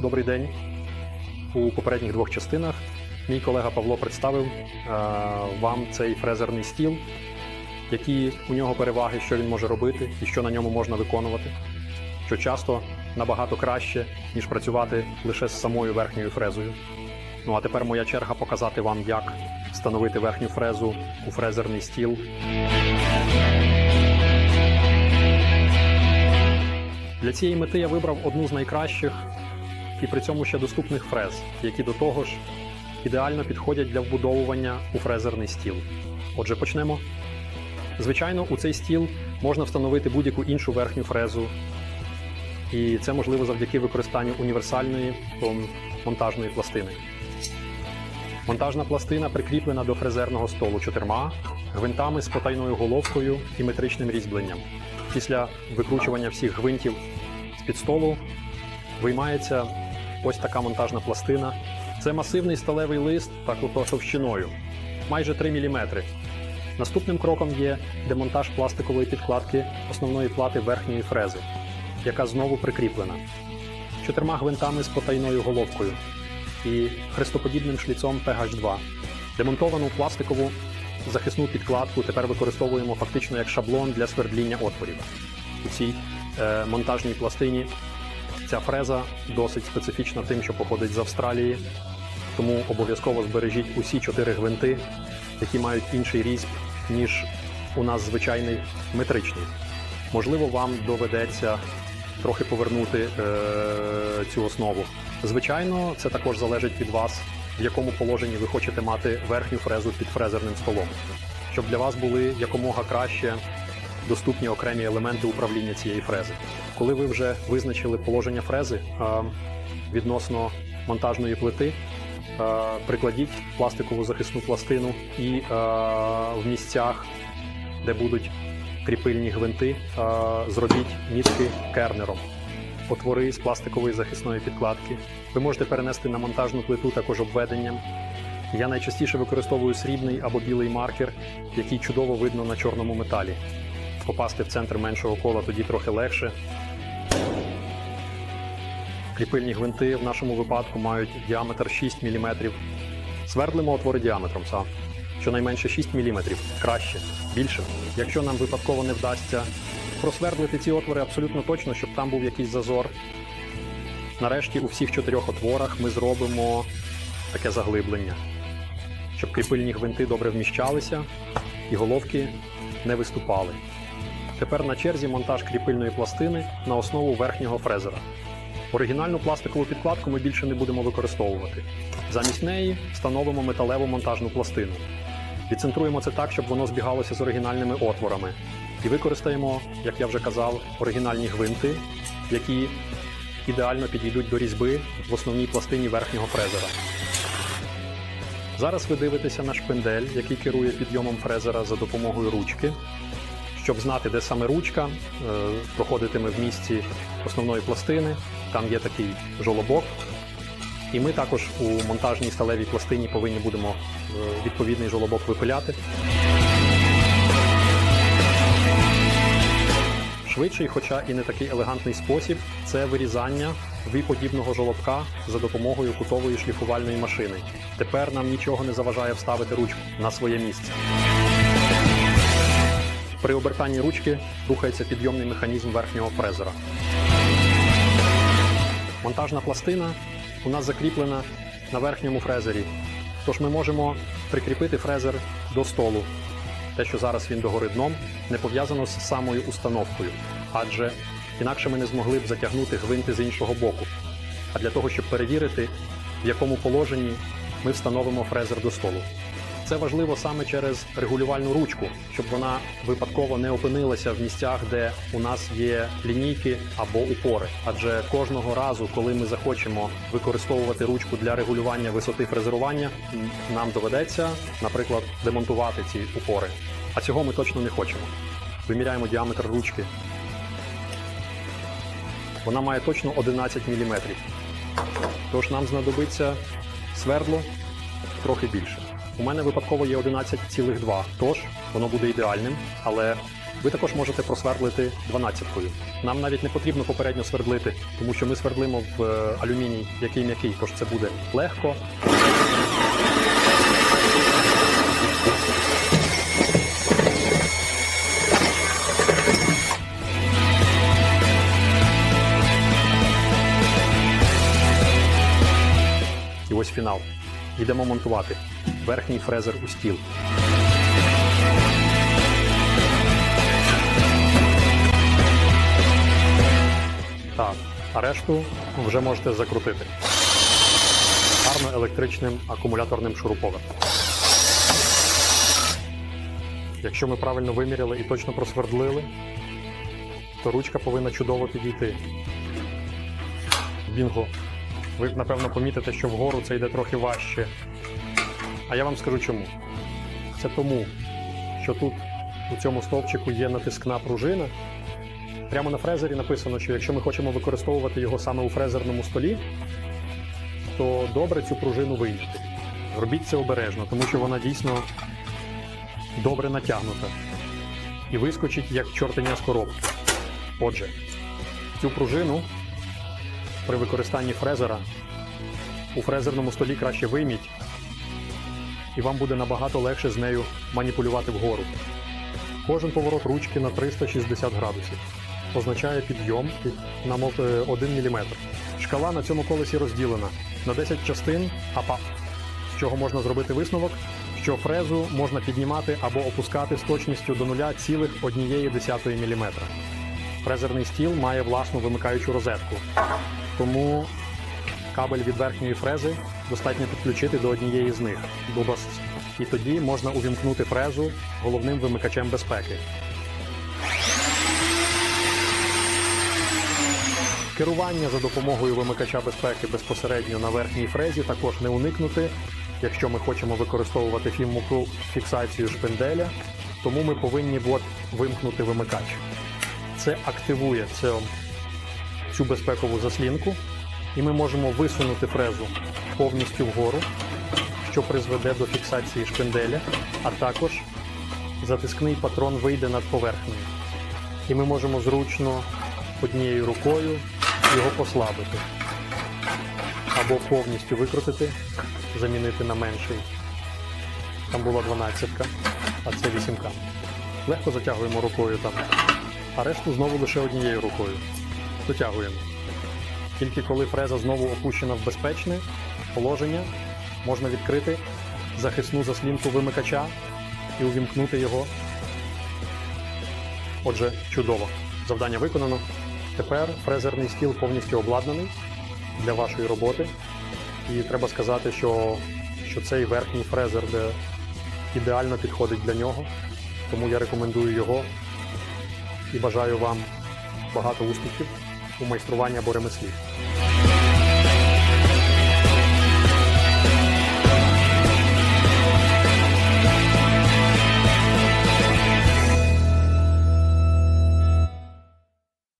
Добрий день. У попередніх двох частинах мій колега Павло представив е, вам цей фрезерний стіл, які у нього переваги, що він може робити і що на ньому можна виконувати, що часто набагато краще, ніж працювати лише з самою верхньою фрезою. Ну а тепер моя черга показати вам, як встановити верхню фрезу у фрезерний стіл. Для цієї мети я вибрав одну з найкращих і при цьому ще доступних фрез, які до того ж ідеально підходять для вбудовування у фрезерний стіл. Отже, почнемо. Звичайно, у цей стіл можна встановити будь-яку іншу верхню фрезу, і це можливо завдяки використанню універсальної монтажної пластини. Монтажна пластина прикріплена до фрезерного столу чотирма гвинтами з потайною головкою і метричним різьбленням. Після викручування всіх гвинтів з-під столу виймається ось така монтажна пластина. Це масивний сталевий лист такою товщиною, майже 3 мм. Наступним кроком є демонтаж пластикової підкладки основної плати верхньої фрези, яка знову прикріплена чотирма гвинтами з потайною головкою і хрестоподібним шліцом PH2. Демонтовану пластикову захисну підкладку тепер використовуємо фактично як шаблон для свердління отворів. У цій е, монтажній пластині ця фреза досить специфічна тим, що походить з Австралії, тому обов'язково збережіть усі чотири гвинти, які мають інший різьб, ніж у нас звичайний метричний. Можливо, вам доведеться трохи повернути е, цю основу. Звичайно, це також залежить від вас, в якому положенні ви хочете мати верхню фрезу під фрезерним столом, щоб для вас були якомога краще доступні окремі елементи управління цієї фрези. Коли ви вже визначили положення фрези е, відносно монтажної плити, е, прикладіть пластикову захисну пластину і е, в місцях, де будуть кріпильні гвинти, зробіть мітки кернером. Отвори з пластикової захисної підкладки. Ви можете перенести на монтажну плиту також обведенням. Я найчастіше використовую срібний або білий маркер, який чудово видно на чорному металі. Попасти в центр меншого кола тоді трохи легше. Кріпильні гвинти в нашому випадку мають діаметр 6 мм. Свердлимо отвори діаметром СА. Щонайменше 6 мм. Краще, більше. Якщо нам випадково не вдасться просвердлити ці отвори абсолютно точно, щоб там був якийсь зазор. Нарешті у всіх чотирьох отворах ми зробимо таке заглиблення, щоб кріпильні гвинти добре вміщалися і головки не виступали. Тепер на черзі монтаж кріпильної пластини на основу верхнього фрезера. Оригінальну пластикову підкладку ми більше не будемо використовувати. Замість неї встановимо металеву монтажну пластину. Відцентруємо це так, щоб воно збігалося з оригінальними отворами. І використаємо, як я вже казав, оригінальні гвинти, які ідеально підійдуть до різьби в основній пластині верхнього фрезера. Зараз ви дивитеся на шпиндель, який керує підйомом фрезера за допомогою ручки. Щоб знати, де саме ручка, е, проходитиме в місці основної пластини. Там є такий жолобок. І ми також у монтажній сталевій пластині повинні будемо е, відповідний жолобок випиляти. Швидший, хоча і не такий елегантний спосіб, це вирізання виподібного жолобка за допомогою кутової шліфувальної машини. Тепер нам нічого не заважає вставити ручку на своє місце. При обертанні ручки рухається підйомний механізм верхнього фрезера. Монтажна пластина у нас закріплена на верхньому фрезері, тож ми можемо прикріпити фрезер до столу. Те, що зараз він догори дном, не пов'язано з самою установкою, адже інакше ми не змогли б затягнути гвинти з іншого боку. А для того, щоб перевірити, в якому положенні ми встановимо фрезер до столу. Це важливо саме через регулювальну ручку, щоб вона випадково не опинилася в місцях, де у нас є лінійки або упори. Адже кожного разу, коли ми захочемо використовувати ручку для регулювання висоти фрезерування, нам доведеться, наприклад, демонтувати ці упори. А цього ми точно не хочемо. Виміряємо діаметр ручки. Вона має точно 11 мм. Тож нам знадобиться свердло трохи більше. У мене випадково є 11,2, тож воно буде ідеальним, але Ви також можете просвердлити 12-кою. Нам навіть не потрібно попередньо свердлити, тому що ми свердлимо в е, алюміній, який м'який, тож це буде легко. І ось фінал. Йдемо монтувати верхній фрезер у стіл. Так, а решту вже можете закрутити. Гарно електричним акумуляторним шуруповертом. Якщо ми правильно виміряли і точно просвердлили, то ручка повинна чудово підійти. Бінго. Ви напевно помітите, що вгору це йде трохи важче. А я вам скажу чому. Це тому, що тут у цьому стовпчику є натискна пружина. Прямо на фрезері написано, що якщо ми хочемо використовувати його саме у фрезерному столі, то добре цю пружину вийняти. Робіть це обережно, тому що вона дійсно добре натягнута і вискочить як чортеня з коробки. Отже, цю пружину при використанні фрезера у фрезерному столі краще вийміть, і вам буде набагато легше з нею маніпулювати вгору. Кожен поворот ручки на 360 градусів означає підйом на 1 мм. Шкала на цьому колесі розділена на 10 частин, АПА, з чого можна зробити висновок, що фрезу можна піднімати або опускати з точністю до 0,1 мм. Фрезерний стіл має власну вимикаючу розетку, тому кабель від верхньої фрези достатньо підключити до однієї з них до і тоді можна увімкнути фрезу головним вимикачем безпеки. Керування за допомогою вимикача безпеки безпосередньо на верхній фрезі також не уникнути, якщо ми хочемо використовувати фіммуку фіксацію шпинделя, тому ми повинні от вимкнути вимикач. Це активує цю, цю безпекову заслінку, і ми можемо висунути фрезу повністю вгору, що призведе до фіксації шпинделя, а також затискний патрон вийде над поверхнею. І ми можемо зручно однією рукою його послабити. Або повністю викрутити, замінити на менший. Там була 12, а це 8. Легко затягуємо рукою там. А решту знову лише однією рукою. Дотягуємо. Тільки коли фреза знову опущена в безпечне положення, можна відкрити захисну заслінку вимикача і увімкнути його. Отже, чудово. Завдання виконано. Тепер фрезерний стіл повністю обладнаний для вашої роботи. І треба сказати, що, що цей верхній фрезер де ідеально підходить для нього. Тому я рекомендую його і бажаю вам багато успіхів у майстрування або ремеслі.